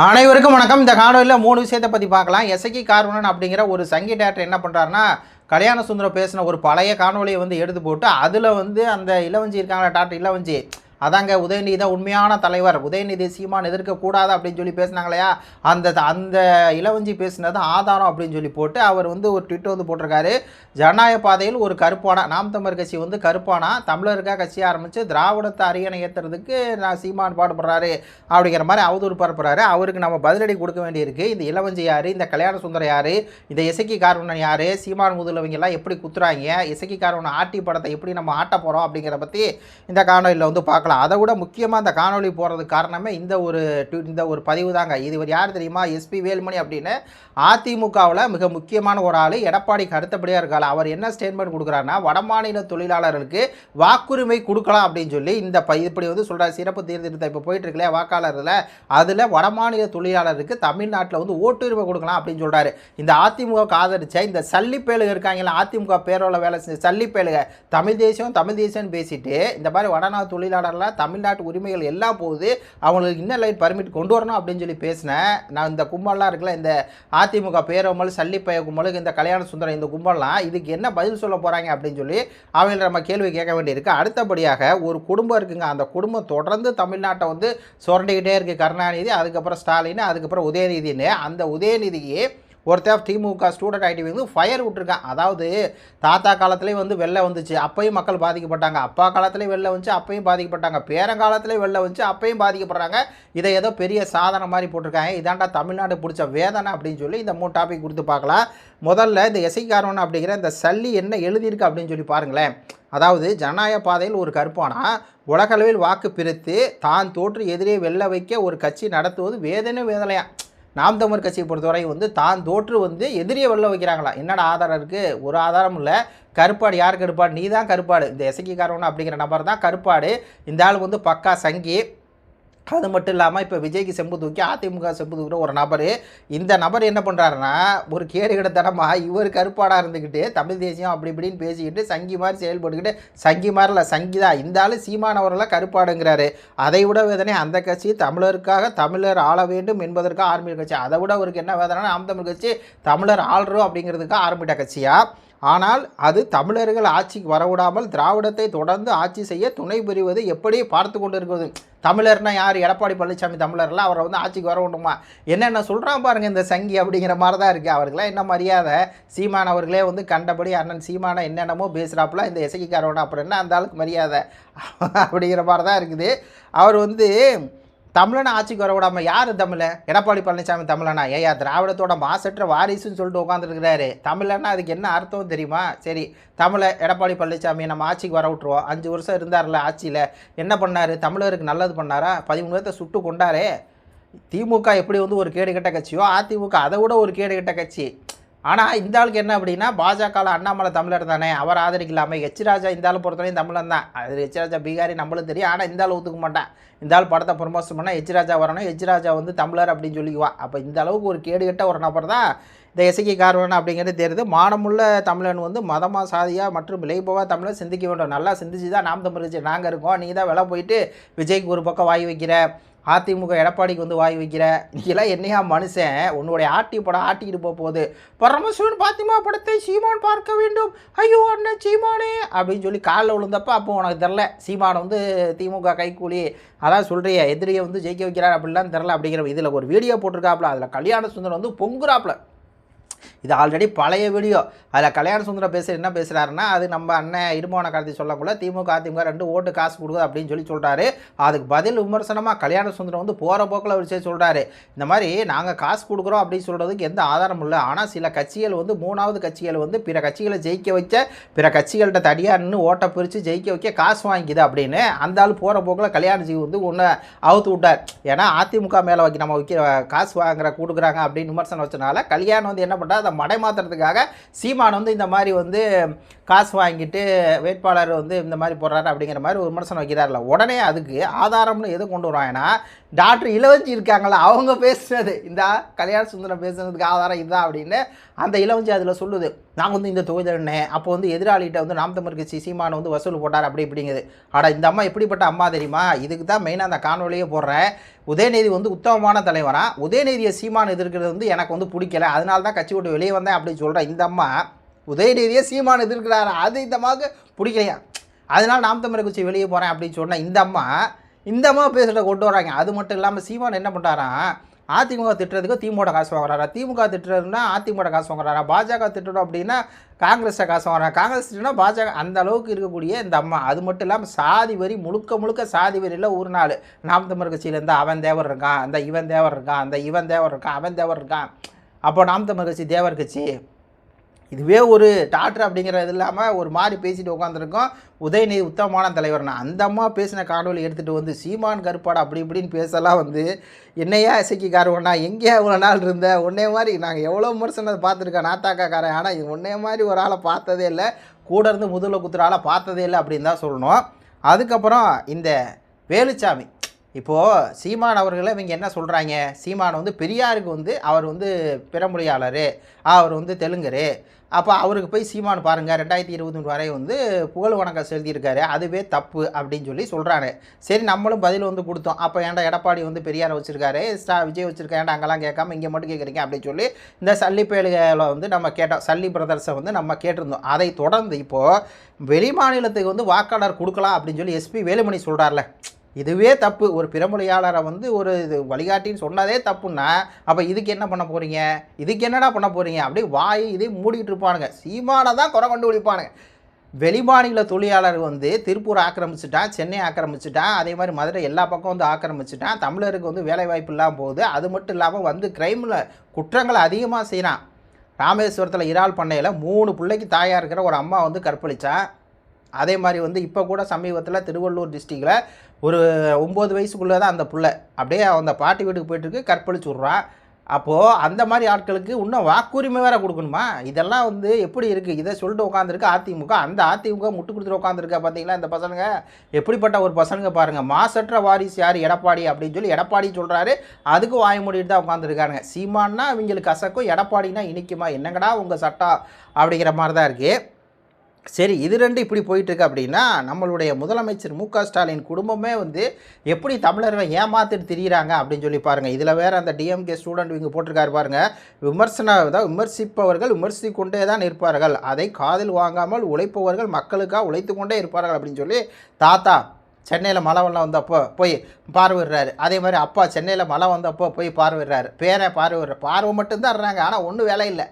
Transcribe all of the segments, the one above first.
அனைவருக்கும் வணக்கம். இந்த காணொலியில் மூணு விஷயத்தை பற்றி பார்க்கலாம். எசகி கார்வனன் அப்படிங்கிற ஒரு சங்கி டேரக்டர் என்ன பண்ணுறாருன்னா கல்யாண சுந்தரம் பேசின ஒரு பழைய காணொலியை வந்து எடுத்து போட்டு அதில் வந்து அந்த இளவஞ்சி இருக்காங்களா டாக்டர் இளவஞ்சி அதாங்க உதயநிதி தான் உண்மையான தலைவர். உதயநிதி சீமான் எதிர்க்கக்கூடாது அப்படின்னு சொல்லி பேசினாங்க இல்லையா அந்த அந்த இளவஞ்சி பேசினது ஆதாரம் அப்படின்னு சொல்லி போட்டு அவர் வந்து ஒரு ட்விட் வந்து போட்டிருக்காரு. ஜனநாயக பாதையில் ஒரு கருப்பானா நாம் தமிழர் கட்சி வந்து கருப்பானா? தமிழருக்காக கட்சி ஆரம்பித்து திராவிடத்தை அரியணை ஏற்றுறதுக்கு நான் சீமான் பாடுபடுறாரு அப்படிங்கிற மாதிரி அவதூறு பரப்புறாரு. அவருக்கு நம்ம பதிலடி கொடுக்க வேண்டியிருக்கு. இந்த இளவஞ்சி யார்? இந்த கல்யாண சுந்தரம் யார்? இந்த இசைக்கு காரணம் யார்? சீமான் முதலவங்கெல்லாம் எப்படி குத்துறாங்க? இசைக்கு காரணம் ஆட்டி படத்தை எப்படி நம்ம ஆட்ட போகிறோம் அப்படிங்கிற பற்றி இந்த காணொலியில் வந்து பார்க்கலாம். அதை விட முக்கியமாக இந்த காணொலி போகிறதுக்கு காரணமே இந்த ஒரு இந்த ஒரு பதிவு தாங்க இது இவர் யார் தெரியுமா? எஸ்பி வேலுமணி அப்படின்னு அதிமுகவில் மிக முக்கியமான ஒரு ஆள் எடப்பாடிக்கு அடுத்தபடியாக இருக்காள் அவர் என்ன ஸ்டேட்மெண்ட் கொடுக்குறாருன்னா வடமாநில தொழிலாளர்களுக்கு வாக்குரிமை கொடுக்கலாம் அப்படின்னு சொல்லி இந்த ப இப்படி வந்து சொல்கிறார் சிறப்பு தேர்தல் இப்போ போயிட்டு இருக்கு வாக்காளரில்? அதில் வடமாநில தொழிலாளருக்கு தமிழ்நாட்டில் வந்து ஓட்டுரிமை கொடுக்கலாம் அப்படின்னு சொல்கிறாரு இந்த அதிமுக ஆதரிச்ச இந்த சல்லிப்பேலுக இருக்காங்களா அதிமுக பேரோவில் வேலை செஞ்ச சல்லிப்பேலுக தமிழ் தேசியம் தமிழ் தேசியம்னு பேசிட்டு இந்த மாதிரி வடநாடு தொழிலாளர்லாம் தமிழ்நாட்டு உரிமைகள் எல்லாம் போகுது அவங்களுக்கு இன்னும் லைட் பர்மிட் கொண்டு வரணும் அப்படின்னு சொல்லி பேசினேன் நான் இந்த கும்பல்லாம் இருக்குல்ல இந்த அதிமுக பேரமல் சல்லிப்பய கும்பலுக்கு இந்த கல்யாண சுந்தரம் இந்த கும்பல்லாம் இதுக்கு என்ன பதில் சொல்ல போகிறாங்க அப்படின்னு சொல்லி அவங்கள நம்ம கேள்வி கேட்க வேண்டியிருக்கு. அடுத்தபடியாக ஒரு குடும்பம் இருக்குங்க அந்த குடும்பம் தொடர்ந்து தமிழ்நாட்டை வந்து சுரண்டிக்கிட்டே இருக்குது கருணாநிதி அதுக்கப்புறம் ஸ்டாலின் அதுக்கப்புறம் உதயநிதினு அந்த உதயநிதியை ஒருத்தர் திமுக ஸ்டூடெண்ட் ஐடி வந்து ஃபயர் விட்டுருக்கான். அதாவது தாத்தா காலத்துலேயும் வந்து வெளில வந்துச்சு அப்பையும் மக்கள் பாதிக்கப்பட்டாங்க. அப்பா காலத்துலேயும் வெளில வந்துச்சு அப்பையும் பாதிக்கப்பட்டாங்க. பேரங்காலத்துலேயும் வெளில வந்துச்சு அப்பையும் பாதிக்கப்படுறாங்க. இதை ஏதோ பெரிய சாதனை மாதிரி போட்டிருக்காங்க. இதாண்டா தமிழ்நாடு பிடிச்ச வேதனை அப்படின்னு சொல்லி இந்த மூணு டாபிக் கொடுத்து பார்க்கலாம். முதல்ல இந்த எசைக்காரன் அப்படிங்கிற இந்த சல்லி என்ன எழுதியிருக்கு அப்படின்னு சொல்லி பாருங்களேன். அதாவது ஜனநாயக பாதையில் ஒரு கருப்பானா உலகளவில் வாக்கு பிரித்து தான் தோற்று எதிரே வெல்ல வைக்க ஒரு கட்சி நடத்துவது வேதனை வேதனையாக நாம் தமிழ் கட்சியை பொறுத்தவரை வந்து தான் தோற்று வந்து எதிரியை வெளில வைக்கிறாங்களா? என்னடா ஆதாரம் இருக்குது ஒரு ஆதாரம் இல்லை. கருப்பாடு யார் கருப்பாடு? நீ தான் கருப்பாடு. இந்த எசக்கி அப்படிங்கிற நபர் தான் கருப்பாடு. இந்த ஆள் வந்து பக்கா சங்கி. அது மட்டும் இல்லாமல் இப்போ விஜய்க்கு செம்பு தூக்கி அதிமுக செம்பு தூக்குற ஒரு நபர் இந்த நபர் என்ன பண்ணுறாருன்னா ஒரு கேடு கிடத்தனமாக இவர் கருப்பாடாக இருந்துக்கிட்டு தமிழ் தேசியம் அப்படி இப்படின்னு பேசிக்கிட்டு சங்கி மாதிரி செயல்பட்டுக்கிட்டு சங்கி மாதிரில இல்லை சங்கி தான் இந்த ஆள் சீமானவரெல்லாம் கருப்பாடுங்கிறாரு. அதை விட வேதனை அந்த கட்சி தமிழருக்காக தமிழர் ஆள வேண்டும் என்பதற்காக ஆரம்பித்த கட்சி. அதை விட அவருக்கு என்ன வேதனை நாம் தமிழ் கட்சி தமிழர் ஆள்றோம் அப்படிங்கிறதுக்காக ஆரம்பித்த கட்சியாக ஆனால் அது தமிழர்கள் ஆட்சிக்கு வரவிடாமல் திராவிடத்தை தொடர்ந்து ஆட்சி செய்ய துணை புரிவது எப்படி பார்த்து கொண்டு இருக்கிறது தமிழர்னா யார்? எடப்பாடி பழனிசாமி தமிழர்லாம் அவரை வந்து ஆட்சிக்கு வர விடணுமா? என்னென்ன சொல்கிறான் பாருங்கள் இந்த சங்கி அப்படிங்கிற மாதிரி தான் இருக்குது அவருக்கெல்லாம் என்ன மரியாதை? சீமான் அவர்களே வந்து கண்டபடி அண்ணன் சீமானை என்னென்னமோ பேசுகிறாப்புல இந்த இசைக்காரோட அப்புறம் என்ன அந்த ஆளுக்கு மரியாதை? அப்படிங்கிற மாதிரி தான் இருக்குது. அவர் வந்து தமிழனை ஆட்சிக்கு வர விடாமல் யார் தமிழ? எடப்பாடி பழனிசாமி தமிழனா? ஏயா திராவிடத்தோட மாசற்ற வாரிசுன்னு சொல்லிட்டு உட்காந்துருக்கிறாரு தமிழன்னா அதுக்கு என்ன அர்த்தம் தெரியுமா? சரி தமிழை எடப்பாடி பழனிசாமி நம்ம ஆட்சிக்கு வர விட்டுருவோம். அஞ்சு வருஷம் இருந்தார்ல ஆட்சியில். என்ன பண்ணார்? தமிழருக்கு நல்லது பண்ணாரா? பதிமூணு பேர்த்த சுட்டு கொண்டாரே. திமுக எப்படி வந்து ஒரு கேடுகட்ட கட்சியோ அதிமுக அதை விட ஒரு கேடுகட்ட கட்சி. ஆனால் இந்த ஆளுக்கு என்ன அப்படின்னா பாஜகவில் அண்ணாமலை தமிழர் தானே. அவர் ஆதரிக்கலாமே. ஹெச் ராஜா இந்த ஆள் பொறுத்தவரையும் தமிழன் தான். அது ஹெச் ராஜா பீகாரி நம்மளும் தெரியும். ஆனால் இந்த ஆள் ஒத்துக்க மாட்டான். இந்த ஆள் படத்தை ப்ரொமோஷன் பண்ணால் ஹெச் ராஜா வரணும். ஹெச் ராஜா வந்து தமிழர் அப்படின்னு சொல்லிக்குவான் அப்போ இந்த அளவுக்கு ஒரு கேடு கட்ட ஒரு நபர் தான் இந்த இசைக்கு காரணம் அப்படிங்கிறது தெரியுது. மானமுள்ள தமிழன் வந்து மதமாக சாதியாக மற்றும் விளைபோவா தமிழை சிந்திக்க வேண்டும். நல்லா சிந்திச்சு தான் நாம் தமிழ் நாங்கள் இருக்கோம். நீ தான் வில போயிட்டு விஜய்க்கு ஒரு பக்கம் வாய் வைக்கிற. அதிமுக எடப்பாடிக்கு வந்து வாய் வைக்கிற. இதெல்லாம் என்னையா மனுஷன்? உன்னுடைய ஆட்டி படம் ஆட்டிக்கிட்டு போக போகுது. பரமசிவன் பாத்திமா படத்தை சீமான் பார்க்க வேண்டும். ஐயோ அண்ணன் சீமானே அப்படின்னு சொல்லி காலில் விழுந்தப்ப அப்போ உனக்கு தெரில சீமான் வந்து திமுக கைக்கூலி அதான் சொல்கிறிய எதிரியை வந்து ஜெயிக்க வைக்கிறார் அப்படிலாம் தெரில அப்படிங்கிற இதில் ஒரு வீடியோ போட்டிருக்காப்புல. அதில் கல்யாண சுந்தரம் வந்து பொங்குறாப்புல. இது ஆல்ரெடி பழைய வீடியோ அதில் கல்யாண சுந்தரம் பேசுகிற என்ன பேசுகிறாருன்னா அது நம்ம அண்ணன் இருமோன கார்த்தி சொல்லக்குள்ள திமுக அதிமுக ரெண்டு ஓட்டு காசு கொடுக்குது அப்படின்னு சொல்லி சொல்கிறாரு அதுக்கு பதில் விமர்சனமாக கல்யாண சுந்தரம் வந்து போகிற போக்கில் ஒரு சரி சொல்கிறாரு இந்த மாதிரி நாங்கள் காசு கொடுக்குறோம் அப்படின்னு சொல்கிறதுக்கு எந்த ஆதாரமும் இல்லை. ஆனால் சில கட்சிகள் வந்து மூணாவது கட்சிகள் வந்து பிற கட்சிகளை ஜெயிக்க வச்ச பிற கட்சிகள்கிட்ட தடியாக நின்று ஓட்டை பிரித்து ஜெயிக்க வைக்க காசு வாங்கிக்குது அப்படின்னு அந்த ஆள் போகிற போக்கில் கல்யாணஜி வந்து ஒன்று அவுத்து விட்டார். ஏன்னா அதிமுக மேலே வைக்க நம்ம வைக்கிற காசு வாங்குற கொடுக்குறாங்க அப்படின்னு விமர்சனம் வச்சனால கல்யாணம் வந்து என்ன பண்ணுறா அதை மடை மாற்றுறதுக்காக சீமான் வந்து இந்த மாதிரி வந்து காசு வாங்கிட்டு வேட்பாளர் வந்து இந்த மாதிரி போடுறாரு அப்படிங்கிற மாதிரி ஒரு விமர்சனம் வைக்கிறார்ல. உடனே அதுக்கு ஆதாரம்னு எது கொண்டு வருவாங்கன்னா டாக்டர் இளவஞ்சி இருக்காங்களா அவங்க பேசுனது இந்த கல்யாண சுந்தரம் பேசுனதுக்கு ஆதாரம் இதுதான் அப்படின்னு அந்த இளவஞ்சி அதில் சொல்லுது. நாங்கள் வந்து இந்த தொகுதியினே அப்போ வந்து எதிராளிகிட்ட வந்து நாம் தமிழ் கட்சி சீமானை வந்து வசூல் போட்டார் அப்படி இப்படிங்குது. ஆனால் இந்த அம்மா எப்படிப்பட்ட அம்மா தெரியுமா? இதுக்கு தான் மெயினாக அந்த காணொலியே போடுறேன் உதயநிதி வந்து உத்தமமான தலைவராக உதயநிதியை சீமான் எதிர்க்கிறது வந்து எனக்கு வந்து பிடிக்கல. அதனால தான் கட்சி விட்டு வெளியே வந்தேன் அப்படின்னு சொல்கிறேன் இந்த அம்மா உதயநிதியை சீமான் எதிர்க்கிறாரு? அது இந்த அம்மாவுக்கு பிடிக்கலையா? அதனால் நாம் தமிழர் கட்சி வெளியே போகிறேன் அப்படின்னு சொன்ன இந்த அம்மா இந்த அம்மா பேசுகிறத கொண்டு வராங்க. அது மட்டும் இல்லாமல் சீமான் என்ன பண்ணுறாரான் அதிமுக திட்டுறதுக்கு திமுக காசு வாங்குறாரா? திமுக திட்டுறதுன்னா அதிமுக காசு வாங்குறாரா? பாஜக திட்டணும் அப்படின்னா காங்கிரஸை காசு வாங்குறாங்க காங்கிரஸ் திட்டுனா பாஜக அந்த அளவுக்கு இருக்கக்கூடிய இந்த அம்மா. அது மட்டும் இல்லாமல் சாதி வரி முழுக்க முழுக்க சாதி வரியில் ஒரு நாள். நாம் தமிழர் இருந்தால் அவன் தேவர் இருக்கான் அந்த இவன் தேவர் இருக்கான் அந்த இவன் தேவர் இருக்கான் அவன் தேவர் இருக்கான். அப்போ நாம் தமிழர் கட்சி தேவர் கட்சி. இதுவே ஒரு டாக்டர் அப்படிங்கிறது இல்லாமல் ஒரு மாதிரி பேசிட்டு உட்காந்துருக்கோம் உதயநிதி உத்தமமான தலைவர்னா அந்த அம்மா பேசின காணொலி எடுத்துகிட்டு வந்து சீமான் கருப்பாடு அப்படி இப்படின்னு பேசலாம் வந்து என்னையா இசைக்கு காருவண்ணா எங்கேயா இவ்வளோ நாள் இருந்த? உன்னே மாதிரி நாங்கள் எவ்வளோ விமர்சனத்தை பார்த்துருக்கோம் நாத்தாக்காக்காரன் ஆனால் இது உன்னே மாதிரி ஒரு ஆளை பார்த்ததே இல்லை. கூட இருந்து முதல்ல குத்துற ஆளை பார்த்ததே இல்லை அப்படின்னு தான் சொல்லணும். அதுக்கப்புறம் இந்த வேலுச்சாமி. இப்போது சீமான் அவர்களை இவங்க என்ன சொல்கிறாங்க சீமான் வந்து பெரியாருக்கு வந்து அவர் வந்து பிறமொழியாளர் அவர் வந்து தெலுங்கரு. அப்போ அவருக்கு போய் சீமான் பாருங்கள் ரெண்டாயிரத்தி இருபத்தி வரை வந்து புகழ் வணக்கம் செலுத்தியிருக்காரு. அதுவே தப்பு அப்படின்னு சொல்லி சொல்கிறாரு சரி நம்மளும் பதில் வந்து கொடுத்தோம். அப்போ ஏன்டா எடப்பாடி வந்து பெரியாரை வச்சுருக்காரு ஸ்டா விஜய் வச்சுருக்கா ஏன்டா அங்கெல்லாம் கேட்காம இங்கே மட்டும் கேட்குறீங்க அப்படின்னு சொல்லி இந்த சல்லி பேலுகளை வந்து நம்ம கேட்டோம். சல்லி பிரதர்ஸை வந்து நம்ம கேட்டிருந்தோம். அதை தொடர்ந்து இப்போது வெளி மாநிலத்துக்கு வந்து வாக்காளர் கொடுக்கலாம் அப்படின்னு சொல்லி எஸ்பி வேலுமணி சொல்கிறார்ல இதுவே தப்பு. ஒரு பிறமொழியாளரை வந்து ஒரு இது வழிகாட்டின்னு சொன்னதே தப்புன்னா அப்போ இதுக்கு என்ன பண்ண போகிறீங்க இதுக்கு என்னடா பண்ண போகிறீங்க அப்படியே வாய் இதே மூடிக்கிட்டு இருப்பானுங்க. சீமானை தான் குறை கொண்டு ஒழிப்பானுங்க வெளிமாநில தொழிலாளர் வந்து திருப்பூர் ஆக்கிரமிச்சிட்டான் சென்னை ஆக்கிரமிச்சிட்டான் அதே மாதிரி மதுரை எல்லா பக்கம் வந்து ஆக்கிரமிச்சிட்டான் தமிழருக்கு வந்து வேலை வாய்ப்பு இல்லாமல் போகுது. அது மட்டும் இல்லாமல் வந்து கிரைமில் குற்றங்களை அதிகமாக செய்கிறான் ராமேஸ்வரத்தில் இறால் பண்ணையில் மூணு பிள்ளைக்கு தாயாக இருக்கிற ஒரு அம்மா வந்து கற்பழித்தான் அதே மாதிரி வந்து இப்போ கூட சமீபத்தில் திருவள்ளூர் டிஸ்ட்ரிக்டில் ஒரு ஒம்பது வயசுக்குள்ளே தான் அந்த புள்ள. அப்படியே அந்த பாட்டி வீட்டுக்கு போயிட்டுருக்கு கற்பழிச்சு விட்றான் அப்போது அந்த மாதிரி ஆட்களுக்கு இன்னும் வாக்குரிமை வேறு கொடுக்கணுமா? இதெல்லாம் வந்து எப்படி இருக்குது இதை சொல்லிட்டு உட்காந்துருக்கு அதிமுக அந்த அதிமுக முட்டு கொடுத்துட்டு உட்காந்துருக்கா பார்த்தீங்களா இந்த பசங்க எப்படிப்பட்ட ஒரு பசங்க பாருங்கள் மாசற்ற வாரிசு யார்? எடப்பாடி அப்படின்னு சொல்லி எடப்பாடி சொல்கிறாரு அதுக்கு வாய் மூடிட்டு தான் உட்காந்துருக்காங்க சீமான்னா இவங்களுக்கு கசக்கும் எடப்பாடினா இனிக்குமா? என்னங்கடா உங்கள் சட்டம்? அப்படிங்கிற மாதிரி தான் இருக்குது சரி இது ரெண்டு இப்படி போயிட்டுருக்கு அப்படின்னா நம்மளுடைய முதலமைச்சர் மு ஸ்டாலின் குடும்பமே வந்து எப்படி தமிழர்களை ஏமாத்திட்டு திரியிறாங்க அப்படின்னு சொல்லி பாருங்கள் இதில் வேறு அந்த டிஎம்கே ஸ்டூடெண்ட் இங்கே போட்டிருக்காரு பாருங்கள் விமர்சன தான் விமர்சிப்பவர்கள் விமர்சித்து கொண்டே தான் இருப்பார்கள். அதை காதில் வாங்காமல் உழைப்பவர்கள் மக்களுக்காக உழைத்து கொண்டே இருப்பார்கள் அப்படின்னு சொல்லி தாத்தா சென்னையில் மழை வெள்ளம் வந்தப்போ போய் பார்வையிடுறாரு. அதே மாதிரி அப்பா சென்னையில் மழை வந்தப்போ போய் பார்வையிடுறாரு. பேரை பார்வையிடுற பார்வை மட்டும்தான் இருறாங்க ஆனால் ஒன்றும் வேலை இல்லை.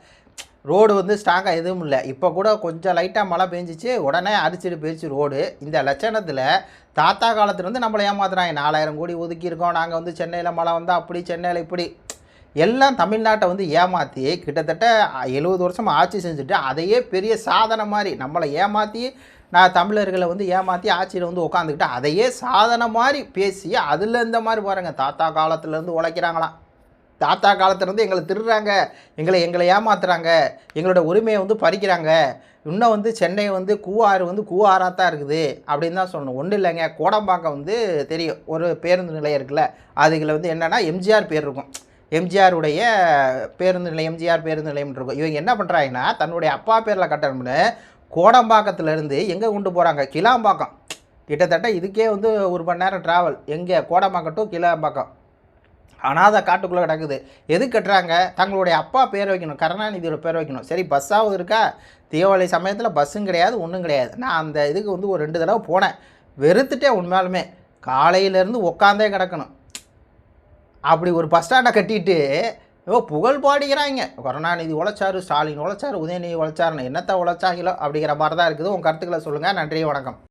ரோடு வந்து ஸ்ட்ராங்காக எதுவும் இல்லை. இப்போ கூட கொஞ்சம் லைட்டாக மழை பெஞ்சிச்சு உடனே அரிச்சிட்டு போயிடுச்சு ரோடு. இந்த லட்சணத்தில் தாத்தா காலத்துலேருந்து நம்மளை ஏமாத்துறாங்க. நாலாயிரம் கோடி ஒதுக்கியிருக்கோம். நாங்கள் வந்து சென்னையில் மழை வந்தால் அப்படி சென்னையில் இப்படி. எல்லாம் தமிழ்நாட்டை வந்து ஏமாற்றி கிட்டத்தட்ட எழுபது வருஷம் ஆட்சி செஞ்சுட்டு அதையே பெரிய சாதனை மாதிரி நம்மளை ஏமாற்றி நான் தமிழர்களை வந்து ஏமாற்றி ஆட்சியில் வந்து உட்காந்துக்கிட்டு அதையே சாதனை மாதிரி பேசி அதில் இந்த மாதிரி பாருங்கள் தாத்தா காலத்துலேருந்து உழைக்கிறாங்களாம். தாத்தா காலத்துலேருந்து எங்களை திருடுறாங்க எங்களை எங்களை ஏமாத்துறாங்க எங்களோட உரிமையை வந்து பறிக்கிறாங்க. இன்னும் வந்து சென்னை வந்து கூவாறு வந்து கூவாராக தான் இருக்குது அப்படின்னு தான் சொல்லணும். ஒன்றும் இல்லைங்க கோடம்பாக்கம் வந்து தெரியும். ஒரு பேருந்து நிலையம் இருக்குல்ல அதுகளை வந்து என்னென்னா எம்ஜிஆர் பேர் இருக்கும். எம்ஜிஆருடைய பேருந்து நிலையம் எம்ஜிஆர் பேருந்து நிலையம் இருக்கும். இவங்க என்ன பண்ணுறாங்கன்னா தன்னுடைய அப்பா பேரில் கட்டணும்னு கோடம்பாக்கத்துலேருந்து எங்கே கொண்டு போகிறாங்க கிளாம்பாக்கம். கிட்டத்தட்ட இதுக்கே வந்து ஒரு மணி நேரம் ட்ராவல் எங்கே? கோடம்பாக்கம் டு கிளாம்பாக்கம். அனாதை காட்டுக்குள்ளே கிடக்குது. எது கட்டுறாங்க? தங்களுடைய அப்பா பேர் வைக்கணும். கருணாநிதியோட பேர் வைக்கணும். சரி பஸ்ஸாகவும் இருக்கா? தீபாவளி சமயத்தில் பஸ்ஸும் கிடையாது ஒன்றும் கிடையாது. நான் அந்த இதுக்கு வந்து ஒரு ரெண்டு தடவை போனேன். வெறுத்துட்டேன் உண்மையாலுமே. காலையிலேருந்து உட்காந்தே கிடக்கணும். அப்படி ஒரு பஸ் ஸ்டாண்டை கட்டிட்டு ஓ புகழ் பாடிக்கிறாங்க. கருணாநிதி உழைச்சாரு ஸ்டாலின் உழைச்சாரு உதயநிதி உழைச்சாருன்னு என்னத்தை உழைச்சாங்களோ அப்படிங்கிற மாதிரி தான் இருக்குது. உங்கள் கருத்துக்களை சொல்லுங்கள் நன்றி வணக்கம்.